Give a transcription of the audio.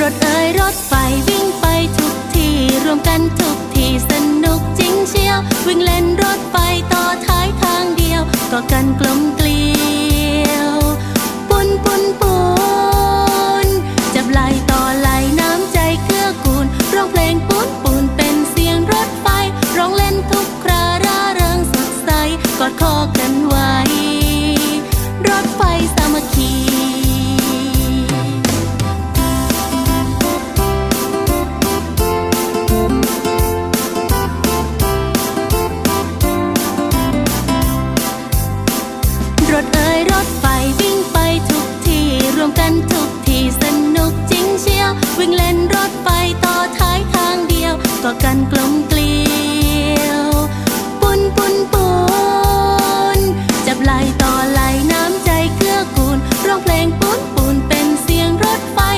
รถเอ่ยรถไฟวิ่งไปทุกที่รวมกันทุกที่สนุกจริงเชียว วิ่งเล่นรถไฟต่อท้ายทางเดียว ก็กันกลมเกลียว ปุนปุนปุนจับไหลต่อไหลน้ำใจเกื้อกูลร้องเพลงปุนปุนเป็นเสียงรถไฟร้องเล่นทุกคราร่าเริงสดใสกอดคอกันไว มกันทุกทีสนุกจริงเชียว วิ่งเล่นรถไปต่อท้ายทางเดียวต่อกันก